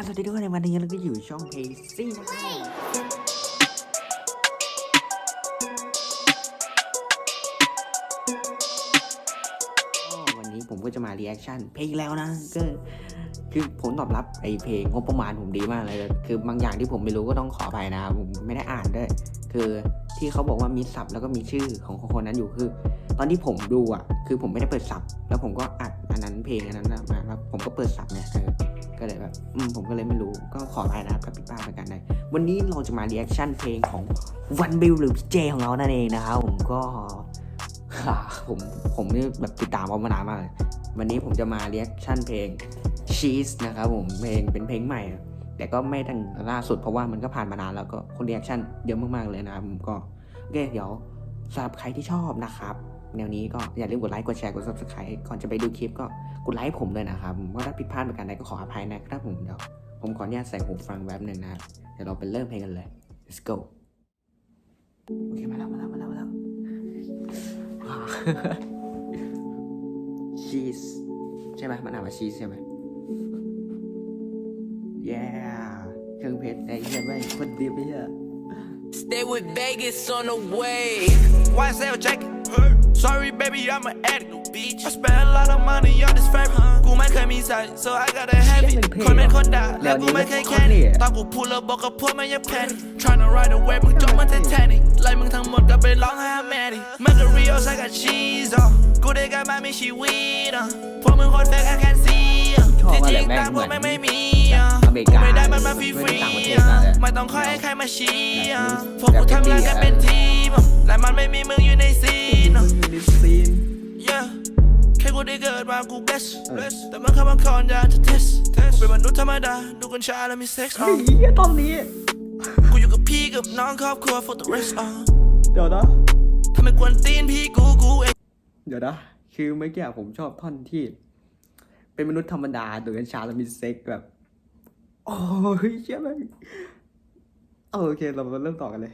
กันสวัสดีทุกคนในวันนี้เราก็อยู่ช่องเพย์ซี่นะครับวันนี้ผมก็จะมารีแอคชั่นเพลงแล้วนะก็คือผมตอบรับไอเพลงงบประมาณผมดีมากเลย คือบางอย่างที่ผมไม่รู้ก็ต้องขออภัยนะผมไม่ได้อ่านด้วย คือที่เขาบอกว่ามีศัพท์แล้วก็มีชื่อของคนนั้นอยู่คือ ตอนที่ผมดูอะ คือผมไม่ได้เปิดศัพท์แล้วผมก็อัดอันนั้นเพลงอันนั้นมาแล้วผมก็เปิดศัพท์เนี่ย ก็เลยแบบอืมผมก็เลยไม่รู้ก็ขออภัยนะครับกับพี่ป้าประกันใดวันนี้เราจะมารีแอคชั่นเพลงของวันบิลหรือพี่เจของเรานั่นเองนะครับผมก็ผมผมนี่แบบติดตามเขามานานมากเลยวันนี้ผมจะมาเรีแอคชั่นเพลง Cheese นะครับผมเพลงเป็นเพลงใหม่ แต่ก็ไม่ดังล่าสุดเพราะว่ามันก็ผ่านมานานแล้วก็คนเรีแอคชั่นเยอะมากๆเลยนะครับผมก็โอเคเดี๋ยวสำหรับใครที่ชอบนะครับ แนวนี้ก็อย่าลืมกดไลค์กดแชร์กด subscribe ก่อนจะไปดูคลิปก็กดไลค์ผมเลยนะครับผมว่าถ้าผิดพลาดประการใดก็ขออภัยนะครับผมเดี๋ยวผมขออนุญาตใส่หูฟังแป๊บหนึ่งนะเดี๋ยวเราไปเริ่มเพลงกันเลย let's go โอเคมาแล้วมาแล้วมาแล้วมาแล้วชีสใช่ไหมมันอ่านว่าชีสใช่ไหม yeah เครื่องเพชรไอ้เหี้ยไม่งคนดีไปเหี้ย Stay with Vegas on the way. YSL jacket. Sorry, baby, I'm an addict. Bitch. I spent a lot of money on this fabric. กูไม่เคยมีใส่ so I gotta have it คนเป็นคนด่าและกูไม่เคยแค่นี้ตอนกูพูดแล้วบอกกับพวกมันอย่าแพนิค Tryna ride away มึงจบมันไททานิกไล่มึงทั้งหมดก็ไปร้องไห้แม่ดิมันก็ Rio ใส่กับ cheese อะกูได้กันมาไม่ชีวิตอะพวกมึงโคตรแฟก I can see อะที่จริงต่างพวกไม่ไม่มีอะกูไม่ได้มันมาฟรีๆอะ ไม่ต้องคอยให้ใครมาชี้อะพวกกูทำงานกันเป็นทีมอะและมันไม่มีมึงอยู่ในซีนอะอยู่ในซีน yeah แค่กูได้เกิดมากู bless bless แต่มันเข้ามาคอนยาจะ test test กูเป็นมนุษย์ธรรมดา ดูกัญชาแล้วมี sex อะเฮียตอนนี้ กูอยู่กับพี่กับน้องครอบครัว for the rest อะเดี๋ยวนะ ทำไมกวนตีนพี่กูกูเอง เดี๋ยวนะ คือเมื่อกี้ผมชอบท่อนที่ เป็นมนุษย์ธรรมดาดูกัญชาแล้วมีเซ็กแบบ โอ้ยเชี่ยแม่งเออ โอเคเรามาเริ่มต่อกันเลย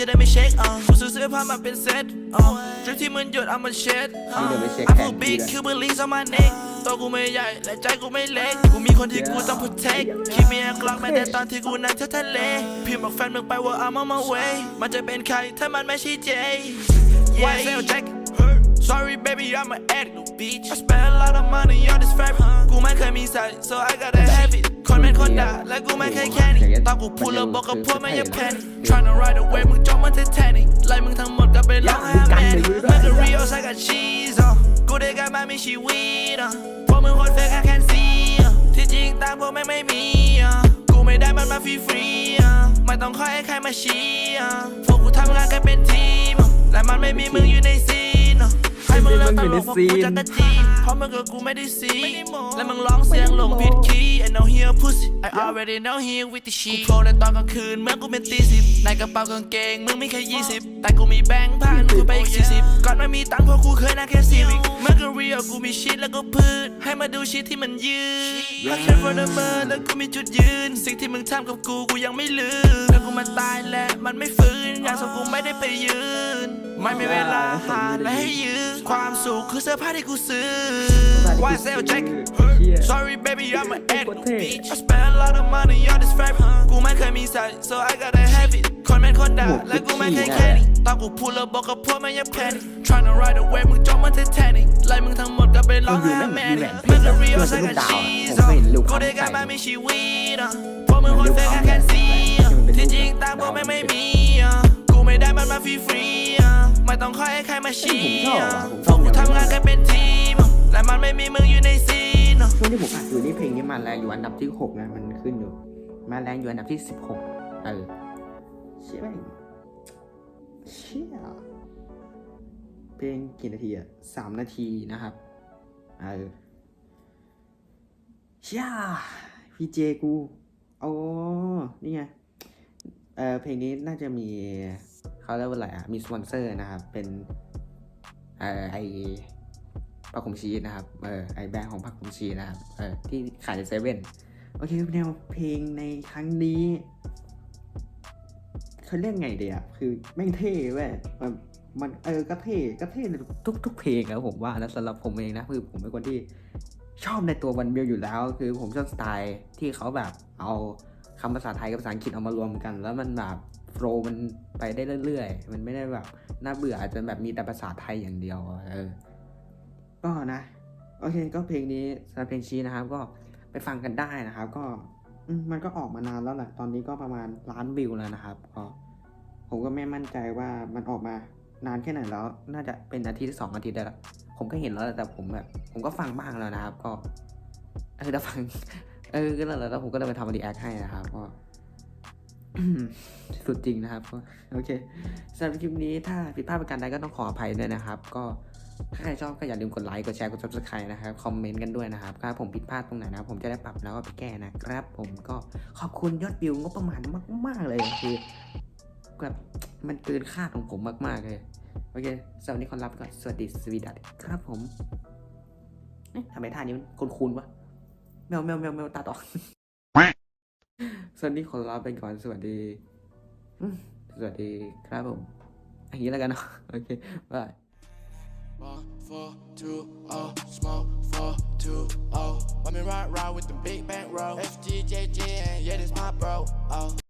จะได้ไม่เช็คอะกูซื้อเสื้อผ้ามาเป็นเซ็ตอะดริปที่มันหยดเอามาเช็ดอะนี่เดี๋ยวไปเช็ค I แผ feel นที่ big ด้วยคือ believe on my neck ตัวกูไม่ใหญ่และใจกูไม่เล็ก กูมีคนที่กูต้อง protect คิดมีแอกล็อกแม้แต่ตอนที่กูนั่งเที่ยวทะเลพิมพ์บอกแฟนมึงไปว่า I'm on my way มันจะเป็นใครถ้ามันไม่ใช่เจ YSL jacket Sorry baby I'm an addict bitch I spent a lot of money on this fabric กูไม่เคยมีใส่ so I gotta have it คนเป็นคนด่าและกูไม่เคยแค่นี้ ตอนกูพูดแล้วบอกกับพวกมันอย่าแพนิค Tryna ride away มึงจบมันไททานิกไล่มึงทั้งหมดก็ไปร้องไห้แม่ดิมันก็ Rio ใส่กับ cheese อะกูได้กันมาไม่ชีวิตอะพวกมึงโคตร fake I can see อะที่จริงต่างพวกไม่งไม่มีอะกูไม่ได้มันมาฟรีๆอะไม่ต้องคอยให้ใครมาชี้อะพวกกูทำงานกันเป็นทีมอะและมันไม่มีมึงอยู่ในซีนอะให้มึงเลิกตลกเพราะกูจะกระจี เพราะมึงกับกูไม่ได้ซีและมึงร้องเสียงหลงผิดคีย์ and no hear pussy I already know here with the shit กูโผล่ในตอนกลางคืนเมื่อกูเป็นตีสิบในกระเป๋ากางเกงมึงมีแค่ยี่สิบแต่กูมีแบงค์พันกูไปอีกสี่สิบก่อนไม่มีตังค์เพราะกูเคยนั่งแค่ซีวิกเมื่อกูเรียลกูมีชิดแล้วก็พืชให้มาดูชิดที่มันยืน I care for the man แล้วกูมีจุดยืน สิ่งที่มึงทำกับกูกูยังไม่ลืมแล้วกูมาตายและมันไม่ฟื้นอย่างสมกูไม่ได้ไปยืน ไม่มีเวลาหาและให้ยืมความสุขคือเสื้อผ้าที่กูซื้อ YSL jacket Sorry baby I'm an addict bitch I spent a lot of money on this fabric กูไม่เคยมีใส่ so I gotta have it คนเป็นคนด่าและกูไม่เคยแค่นี้ตอนกูพูดแล้วบอกกับพวกมันอย่าแพนิค Tryna ride away มึงจบมันไททานิกไล่มึงทั้งหมดก็ไปร้องไห้แม่ดิมันก็ Rio ใส่กับ cheese อะกูได้กันมาไม่ชีวิตอะพวกมึงโคตร fake I can see อะที่จริงต่างพวกไม่งไม่มีอะกู ไม่ได้มันมาฟรีๆอะไม่ต้องคอยให้ใครมาชี้อะพวกกูทำงานกันเป็นทีมอะและมันไม่มีมึงอยู่ในซีนอะช่วงที่ผมอัดอยู่นี่เพลงนี้มาแรงอยู่อันดับที่หกนะมันขึ้นอยู่ มาแรงอยู่อันดับที่สิบหกเออเชี่ยแม่งเชี่ยเพลงกี่นาทีอะสามนาทีนะครับเออเชี่ยพีเจกูโอ้นี่ไงเออเพลงนี้น่าจะมี เขาเรียกว่าอะไรอะมีสปอนเซอร์นะครับ เป็นเออไอผักขมชีนะครับเออไอแบรนด์ของผักขมชีนะครับเออที่ขายในเซเว่นโอเคแนวเพลงในครั้งนี้เขาเรียกไงเดียคือแม่งเท่เว้ยมันมันเออก็เท่ก็เท่ในทุกทุกเพลงแล้วผมว่านะสำหรับผมเองนะคือผมเป็นคนที่ชอบในตัววันมิวอยู่แล้ว คือผมชอบสไตล์ที่เขาแบบเอาคำภาษาไทยกับภาษาอังกฤษเอามารวมกัน แล้วมันแบบ โฟล์มันไปได้เรื่อยๆ มันไม่ได้แบบน่าเบื่ออาจจะแบบมีแต่ภาษาไทยอย่างเดียวเออก็นะโอเคก็เพลงนี้สำหรับเพลงชี้นะครับ ก็ไปฟังกันได้นะครับ ก็มันก็ออกมานานแล้วแหละตอนนี้ก็ประมาณล้านวิวแล้วนะครับก็ผมก็ไม่มั่นใจว่ามันออกมานานแค่ไหนแล้ว น่าจะเป็นอาทิตย์สองอาทิตย์ได้แล้วผมก็เห็นแล้วแต่ผมแบบผมก็ฟังบ้างแล้วนะครับ ก็เออถ้าฟัง เออก็แล้วแล้วผมก็เลยมาทำรีแอคให้นะครับก็ สุดจริงนะครับ โอเคสำหรับคลิปนี้ถ้าผิดพลาดประการใดก็ต้องขออภัยด้วยนะครับ ก็ถ้าใครชอบก็อย่าลืมกดไลค์ กดแชร์ กด subscribe นะครับ คอมเมนต์กันด้วยนะครับ ถ้าผมผิดพลาดตรงไหนนะ ผมจะได้ปรับแล้วก็ไปแก้นะครับ ผมก็ขอบคุณยอดวิวงบประมาณมากๆเลยคือแบบมันเกินคาดของผมมากๆเลย โอเคสำหรับนี้ขอลาไปก่อนสวัสดีสวีดัตครับผมทำไมท่านี้มันคุ้นๆวะแมวแมวแมวแมวตาต่อ สวัสดีขอลาไปก่อนสวัสดีอืมสวัสดีครับผมอย่างนี้แล้วกันเนาะโอเคบาย One, four, two, oh, smoke, four, two, oh. Let me ride, ride with the big bank roll. FGJJ, and yeah, this my bro, oh.